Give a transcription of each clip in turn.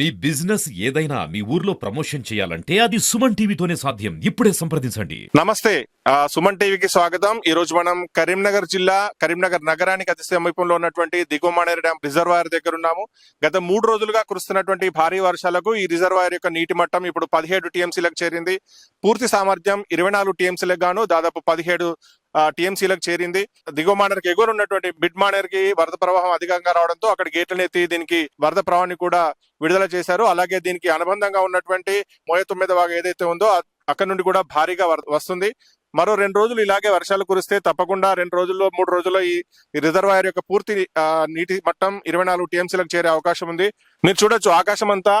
మీ business ఏదైనా మీ ఊర్లో promotion చేయాలంటే అది సుమన్ టీవీతోనే సాధ్యం. ఇప్పుడే సంప్రదించండి. నమస్తే. సుమన్ టీవీకి స్వాగతం. ఈ రోజు మనం కరీంనగర్ జిల్లా కరీంనగర్ నగరానికి అతి సమీపంలో ఉన్నటువంటి దిగుమానేరు డ్యాం రిజర్వాయర్ దగ్గర ఉన్నాము. గత మూడు రోజులుగా కురుస్తున్నటువంటి భారీ వర్షాలకు ఈ రిజర్వాయర్ యొక్క నీటి మట్టం ఇప్పుడు పదిహేడు టీఎంసీలకు చేరింది. పూర్తి సామర్థ్యం ఇరవై నాలుగు టీఎంసీలకు గాను దాదాపు పదిహేడు టీఎంసీలకు చేరింది. దిగువ మానేరుకి ఎగువ ఉన్నటువంటి బిడ్ మానేర్కి వరద ప్రవాహం అధికంగా రావడంతో అక్కడ గేట్లను ఎత్తి దీనికి వరద ప్రవాహాన్ని కూడా విడుదల చేశారు. అలాగే దీనికి అనుబంధంగా ఉన్నటువంటి మోయ తొమ్మిది వాగు ఏదైతే ఉందో అక్కడ నుండి కూడా భారీగా వస్తుంది. మరో రెండు రోజులు ఇలాగే వర్షాలు కురిస్తే తప్పకుండా రెండు రోజుల్లో మూడు రోజుల్లో ఈ రిజర్వాయర్ యొక్క పూర్తి ఆ, నీటి మట్టం ఇరవై నాలుగు టీఎంసీలకు చేరే అవకాశం ఉంది. మీరు చూడొచ్చు ఆకాశం అంతా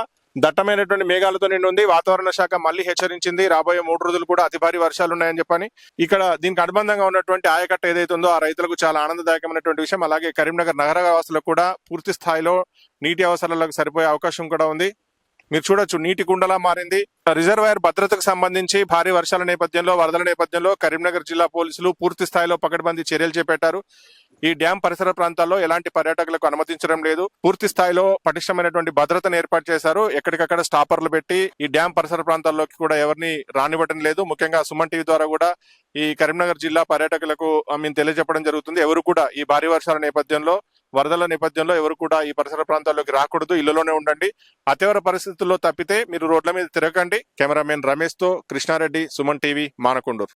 దట్టమైనటువంటి మేఘాలతో నిండి ఉంది. వాతావరణ శాఖ మళ్ళీ హెచ్చరించింది. రాబోయే మూడు రోజులు కూడా అతి భారీ వర్షాలు ఉన్నాయని చెప్పని. ఇక్కడ దీనికి అనుబంధంగా ఉన్నటువంటి ఆయకట్ట ఏదైతే ఉందో ఆ రైతులకు చాలా ఆనందదాయకమైనటువంటి విషయం. అలాగే కరీంనగర్ నగర వాసులకు కూడా పూర్తి స్థాయిలో నీటి అవసరాలకు సరిపోయే అవకాశం కూడా ఉంది. మీరు చూడొచ్చు నీటి కుండలా మారింది. రిజర్వాయర్ భద్రతకు సంబంధించి భారీ వర్షాల నేపథ్యంలో వరదల నేపథ్యంలో కరీంనగర్ జిల్లా పోలీసులు పూర్తి స్థాయిలో పకడ్బందీ చర్యలు చేపట్టారు. ఈ డ్యాం పరిసర ప్రాంతాల్లో ఎలాంటి పర్యాటకులకు అనుమతించడం లేదు. పూర్తి స్థాయిలో పటిష్టమైనటువంటి భద్రతను ఏర్పాటు చేశారు. ఎక్కడికక్కడ స్టాపర్లు పెట్టి ఈ డ్యాం పరిసర ప్రాంతాల్లోకి కూడా ఎవరిని రానివ్వడం లేదు. ముఖ్యంగా సుమన్ టీవీ ద్వారా కూడా ఈ కరీంనగర్ జిల్లా పర్యాటకులకు మేము తెలియజెప్పడం జరుగుతుంది. ఎవరు కూడా ఈ భారీ వర్షాల నేపథ్యంలో వరదల నేపథ్యంలో ఎవరు కూడా ఈ పరిసర ప్రాంతాల్లోకి రాకూడదు. ఇళ్ళలోనే ఉండండి. అత్యవర పరిస్థితుల్లో తప్పితే మీరు రోడ్ల మీద తిరగకండి. కెమెరామెన్ రమేష్తో కృష్ణారెడ్డి సుమన్ టీవీ మానకొండూరు.